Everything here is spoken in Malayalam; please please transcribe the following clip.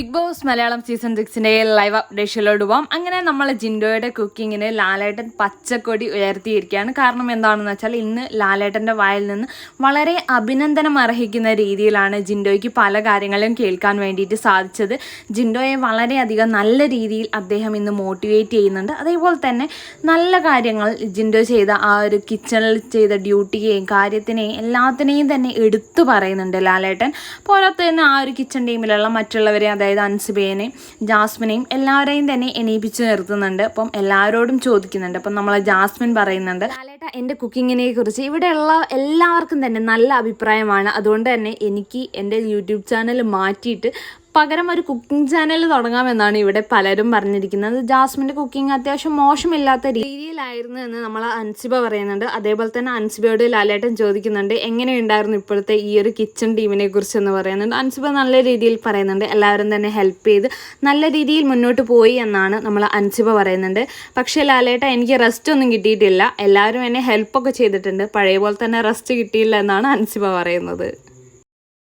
ബിഗ് ബോസ് മലയാളം സീസൺ സിക്സിന്റെ ലൈവ് അപ്ഡേഷനിലോട്ട് പോവാം. അങ്ങനെ നമ്മൾ ജിൻഡോയുടെ കുക്കിങ്ങിന് ലാലേട്ടൻ പച്ചക്കൊടി ഉയർത്തിയിരിക്കുകയാണ്. കാരണം എന്താണെന്ന് വെച്ചാൽ ഇന്ന് ലാലേട്ടന്റെ വായിൽ നിന്ന് വളരെ അഭിനന്ദനം അർഹിക്കുന്ന രീതിയിലാണ് ജിൻഡോയ്ക്ക് പല കാര്യങ്ങളും കേൾക്കാൻ വേണ്ടിയിട്ട് സാധിച്ചത്. ജിൻഡോയെ വളരെയധികം നല്ല രീതിയിൽ അദ്ദേഹം ഇന്ന് മോട്ടിവേറ്റ് ചെയ്യുന്നുണ്ട്. അതേപോലെ തന്നെ നല്ല കാര്യങ്ങൾ ജിൻഡോ ചെയ്ത ആ ഒരു കിച്ചണിൽ ചെയ്ത ഡ്യൂട്ടിയെയും കാര്യത്തിനെയും എല്ലാത്തിനെയും തന്നെ എടുത്തു പറയുന്നുണ്ട് ലാലേട്ടൻ. പോരാത്ത തന്നെ ആ ഒരു കിച്ചൺ ടീമിലുള്ള മറ്റുള്ളവരെ അതായത് അൻസിബേനെയും ജാസ്മിനെയും എല്ലാവരെയും തന്നെ എണീപ്പിച്ച് നിർത്തുന്നുണ്ട്. അപ്പം എല്ലാവരോടും ചോദിക്കുന്നുണ്ട്. അപ്പം നമ്മൾ ജാസ്മിൻ പറയുന്നുണ്ട് ലാലേട്ട എന്റെ കുക്കിങ്ങിനെ കുറിച്ച് ഇവിടെയുള്ള എല്ലാവർക്കും തന്നെ നല്ല അഭിപ്രായമാണ്. അതുകൊണ്ട് തന്നെ എനിക്ക് എന്റെ യൂട്യൂബ് ചാനൽ മാറ്റിയിട്ട് പകരം ഒരു കുക്കിംഗ് ചാനൽ തുടങ്ങാമെന്നാണ് ഇവിടെ പലരും പറഞ്ഞിരിക്കുന്നത്. ജാസ്മിന്റെ കുക്കിംഗ് അത്യാവശ്യം മോശമില്ലാത്ത രീതിയിലായിരുന്നു എന്ന് നമ്മൾ അൻസിബ പറയുന്നുണ്ട്. അതേപോലെ തന്നെ അൻസിബയോട് ലാലേട്ടൻ ചോദിക്കുന്നുണ്ട് എങ്ങനെയുണ്ടായിരുന്നു ഇപ്പോഴത്തെ ഈ ഒരു കിച്ചൺ ടീമിനെ കുറിച്ച് എന്ന് പറയുന്നുണ്ട്. അൻസിബ നല്ല രീതിയിൽ പറയുന്നുണ്ട് എല്ലാവരും തന്നെ ഹെൽപ്പ് ചെയ്ത് നല്ല രീതിയിൽ മുന്നോട്ട് പോയി എന്നാണ് നമ്മൾ അൻസിബ പറയുന്നുണ്ട്. പക്ഷേ ലാലേട്ട എനിക്ക് റെസ്റ്റ് ഒന്നും കിട്ടിയിട്ടില്ല. എല്ലാവരും എന്നെ ഹെൽപ്പൊക്കെ ചെയ്തിട്ടുണ്ട്. പഴയ പോലെ തന്നെ റെസ്റ്റ് കിട്ടിയില്ല എന്നാണ് അൻസിബ പറയുന്നത്.